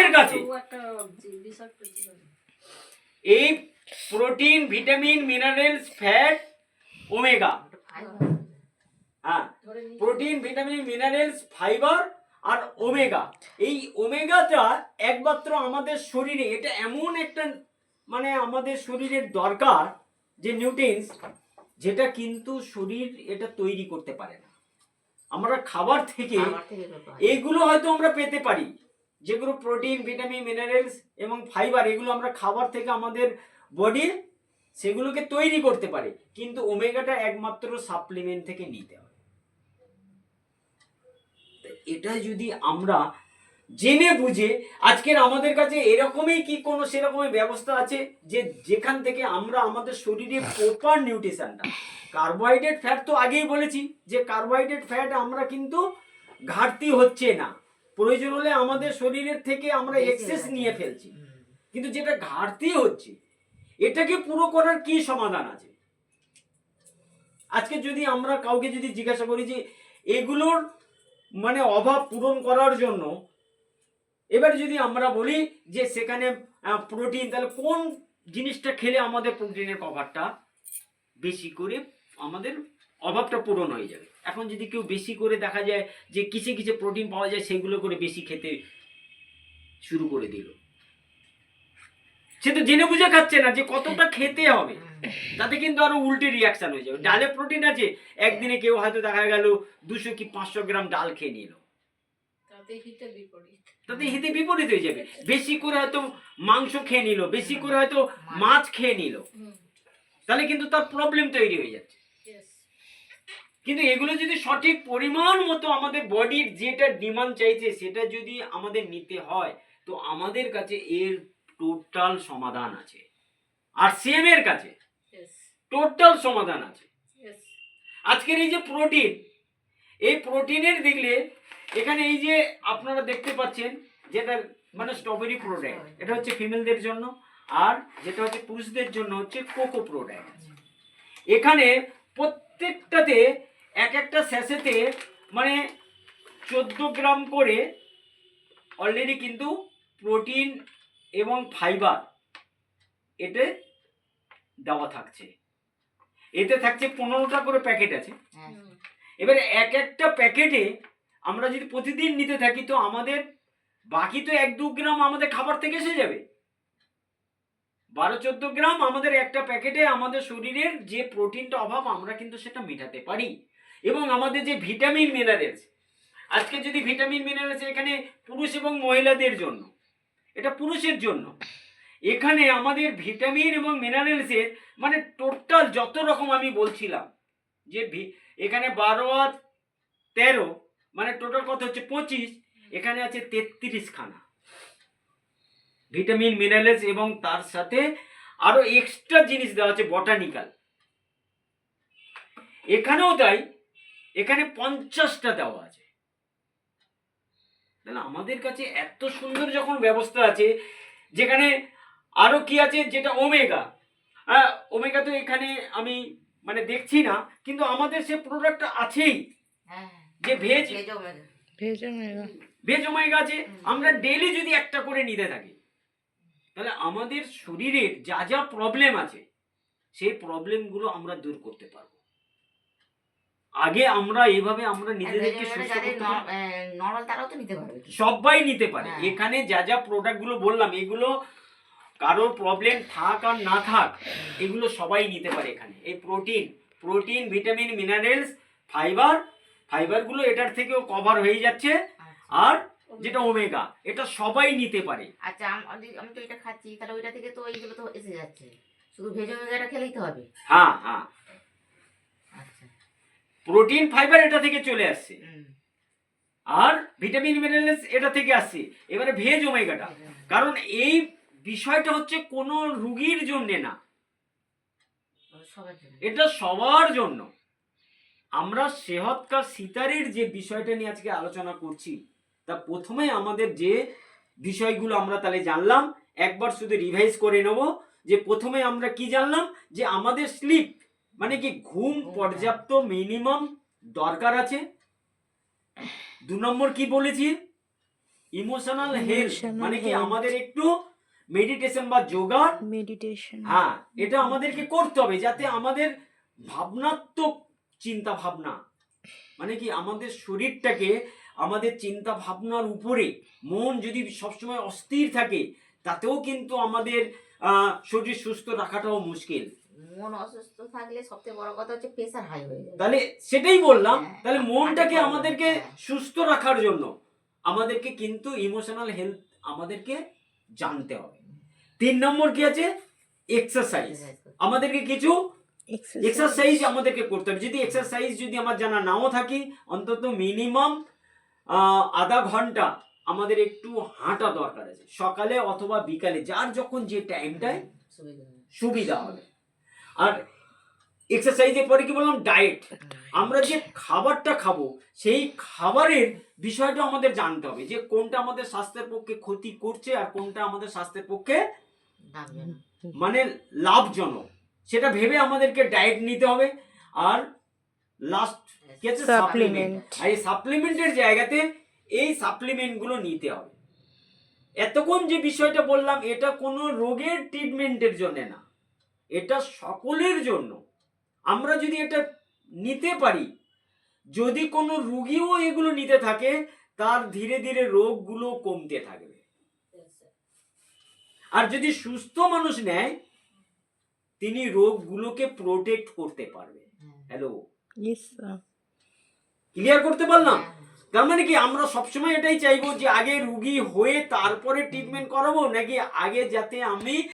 এর কাছে। এই protein vitamin minerals fat omega. হ্যাঁ প্রোটিন ভিটামিন মিনারেলস ফাইবার আর ওমেগা। এই ওমেগাটা একমাত্র আমাদের শরীরে এটা এমন একটা মানে আমাদের শরীরের দরকার যে নিউট্রিয়েন্টস যেটা কিন্তু শরীর এটা তৈরি করতে পারে না। আমরা খাবার থেকে। এইগুলো হয়তো আমরা পেতে পারি। যেগুলো প্রোটিন, ভিটামিন, মিনারেলস এবং ফাইবার, এগুলো আমরা খাবার থেকে আমাদের বডি সেগুলোকে তৈরি করতে পারে। কিন্তু ওমেগাটা একমাত্র সাপ্লিমেন্ট থেকে নিতে হয়। এটা যদি আমরা জেনে বুঝে, আজকের আমাদের কাছে এরকমই কি কোনো সেরকমই ব্যবস্থা আছে যে যেখান থেকে আমরা আমাদের শরীরে প্রপার নিউট্রিশনটা কার্বোহাইড্রেট ফ্যাট তো আগেই বলেছি যে কার্বোহাইড্রেট ফ্যাট আমরা কিন্তু ঘাটতি হচ্ছে না। প্রয়োজন হলে আমাদের শরীরের থেকে আমরা এক্সেস নিয়ে ফেলছি। কিন্তু যেটা ঘাটতি হচ্ছে এটাকে পুরো করার কি সমাধান আছে? আজকে যদি আমরা কাউকে যদি জিজ্ঞাসা করি যে এগুলোর মানে অভাব পূরণ করার জন্য এবার যদি আমরা বলি যে সেখানে প্রোটিন তাহলে কোন জিনিসটা খেলে আমাদের প্রোটিনের কভারটা বেশি করে আমাদের অভাবটা পূরণ হয়ে যাবে? এখন যদি কেউ বেশি করে দেখা যায় যে কিসে কিসে প্রোটিন পাওয়া যায় সেগুলো করে বেশি খেতে শুরু করে দিল। সে তো জেনে বুঝে খাচ্ছে না যে কতটা খেতে হবে। তাতে কিন্তু আরও উল্টে রিয়াকশন হয়ে যাবে। ডালে প্রোটিন আছে একদিনে কেউ হয়তো দেখা গেল দুশো কি পাঁচশো গ্রাম ডাল খেয়ে নিল। তাতে হিতে বিপরীত। তাতে হিতে বিপরীত হয়ে যাবে। বেশি করে হয়তো মাংস খেয়ে নিল বেশি করে হয়তো মাছ। খেয়ে নিল। তাহলে কিন্তু তার প্রবলেম তৈরি হয়ে যাচ্ছে। কিন্তু এগুলো যদি সঠিক পরিমাণ মতো আমাদের বডির যেটা ডিমান্ড চাইছে সেটা যদি আমাদের নিতে হয় তো আমাদের কাছে এর টোটাল সমাধান আছে। আর সেম এর কাছে টোটাল সমাধান আছে। আজকের এই যে প্রোটিন এই প্রোটিনের দেখলে এখানে এই যে আপনারা দেখতে পাচ্ছেন যেটা মানে স্ট্রবেরি প্রোডাক্ট এটা হচ্ছে ফিমেলদের জন্য আর যেটা হচ্ছে পুরুষদের জন্য হচ্ছে কোকো প্রোডাক্ট এখানে প্রত্যেকটাতে এক একটা স্যাসেতে মানে চোদ্দ গ্রাম করে অলরেডি কিন্তু প্রোটিন এবং ফাইবার এতে দেওয়া থাকছে। এতে থাকছে পনেরোটা করে প্যাকেট আছে। এবারে এক একটা প্যাকেটে আমরা যদি প্রতিদিন নিতে থাকি তো আমাদের বাকি তো এক দু গ্রাম আমাদের খাবার থেকে এসে যাবে। বারো চোদ্দ গ্রাম আমাদের একটা প্যাকেটে আমাদের শরীরের যে প্রোটিনটা অভাব আমরা কিন্তু সেটা মেটাতে পারি। এবং আমাদের যে ভিটামিন মিনারেলস আজকে যদি ভিটামিন মিনারেলস এখানে পুরুষ এবং মহিলাদের জন্য, এটা পুরুষের জন্য, এখানে আমাদের ভিটামিন এবং মিনারেলসের মানে টোটাল যত রকম আমি বলছিলাম, যে এখানে বারো আর তেরো মানে টোটাল কত হচ্ছে? পঁচিশ, এখানে আছে তেত্রিশ খানা। ভিটামিন মিনারেলস এবং তার সাথে আরও এক্সট্রা জিনিস দেওয়া আছে বটানিক্যাল এখানেও তাই এখানে পঞ্চাশটা দেওয়া আছে। তাহলে আমাদের কাছে এত সুন্দর যখন ব্যবস্থা আছে যেখানে আরও কি আছে যেটা ওমেগা। হ্যাঁ ওমেগা তো এখানে আমি মানে দেখছি না কিন্তু আমাদের সে প্রোডাক্ট আছেই। হ্যাঁ যে ভেজ। ভেজে মেগা ভেজ ওমেগা। আছে আমরা ডেলি যদি একটা করে নিতে থাকি তাহলে আমাদের শরীরের যা যা প্রবলেম আছে সেই প্রবলেমগুলো আমরা দূর করতে পারব। আগে আমরা এইভাবে আমরা নিজেদেরকে সুস্থ করতে। নর্মাল তারাও তো নিতে পারবে সবাই নিতে পারে। হ্যাঁ। এখানে যা যা প্রোডাক্টগুলো বললাম এগুলো কারোর প্রবলেম থাক আর না থাক এগুলো সবাই নিতে পারে এখানে। এই protein protein vitamin minerals fibre ফাইবারগুলো এটার থেকেও কভার হয়ে যাচ্ছে। আর যেটা ওমেগা এটা সবাই নিতে পারে। আচ্ছা আমি আমি তো এটা খাচ্ছি তাহলে ওইটা থেকে তো এইগুলো তো এসে যাচ্ছে। শুধু ভেজো মেজাটা খেলেই তো হবে। হ্যাঁ হ্যাঁ। আচ্ছা প্রোটিন ফাইবার এটা থেকে চলে আসছে। আর ভিটামিন মিনারেলস এটা থেকে আসছে। এবারে ভেজ ওমেগাটা। কারণ এই বিষয়টা হচ্ছে কোনো রুগীর জন্যে না। এটা সবার জন্য। আমরা সেহৎকার সিতারের যে বিষয়টা নিয়ে আজকে আলোচনা করছি তা প্রথমে আমাদের যে বিষয়গুলো আমরা তাহলে জানলাম একবার শুধু রিভাইজ করে নেব যে প্রথমে আমরা কি জানলাম? যে আমাদের স্লিপ মানে কি ঘুম পর্যাপ্ত মিনিমাম দরকার আছে? দু নম্বর কি বলেছি? ইমোশনাল হেলথ মানে কি আমাদের একটু মেডিটেশন বা যোগা মেডিটেশন হ্যাঁ এটা আমাদেরকে করতে হবে যাতে আমাদের ভাবনাত্মক চিন্তা ভাবনা মানে কি আমাদের শরীরটাকে আমাদের চিন্তা ভাবনার উপরে মন যদি সবসময় অস্থির থাকে তাতেও কিন্তু আমাদের আহ, শরীর সুস্থ রাখাটাও মুশকিল। মন অসুস্থ থাকলে সবথেকে বড় কথা হচ্ছে প্রেশার হাই হয়ে যায়। তাহলে সেটাই বললাম। হ্যাঁ, তাহলে মনটাকে আমাদেরকে হ্যাঁ। সুস্থ রাখার জন্য আমাদেরকে কিন্তু ইমোশনাল হেলথ আমাদেরকে জানতে হবে। তিন নম্বর কি আছে? এক্সারসাইজ আমাদেরকে কিছু এক্সারসাইজ আমাদেরকে করতে হবে। যদি এক্সারসাইজ যদি আমার জানা নাও থাকি অন্তত মিনিমাম আধা ঘণ্টা আমাদের একটু হাঁটা দরকার আছে। সকালে অথবা বিকালে যার যখন যে টাইমটায় সুবিধা হবে। আর এক্সারসাইজের পরে কি বললাম ডায়েট আমরা যে খাবারটা খাব সেই খাবারের বিষয়টা আমাদের জানতে হবে যে কোনটা আমাদের স্বাস্থ্যের পক্ষে ক্ষতি করছে আর কোনটা আমাদের স্বাস্থ্যের পক্ষে মানে লাভজনক। সেটা ভেবে আমাদেরকে ডায়েট নিতে হবে। আর লাস্ট কি আছে সাপ্লিমেন্ট আর এই সাপ্লিমেন্টের জায়গাতে এই সাপ্লিমেন্টগুলো নিতে হবে। এতক্ষণ যে বিষয়টা বললাম এটা কোনো রোগের ট্রিটমেন্টের জন্য না। এটা সকলের জন্য। আমরা যদি এটা নিতে পারি যদি কোনো রুগীও এগুলো নিতে থাকে তার ধীরে ধীরে রোগগুলো কমতে থাকবে। আর যদি সুস্থ মানুষ নেয় তিনি রোগগুলোকে প্রোটেক্ট করতে পারবে। হ্যাঁ। হ্যালো ক্লিয়ার করতে পারলাম? হ্যাঁ। তার মানে কি আমরা সবসময় এটাই চাইব যে আগে রুগী হয়ে তারপরে ট্রিটমেন্ট করাবো নাকি আগে যাতে আমি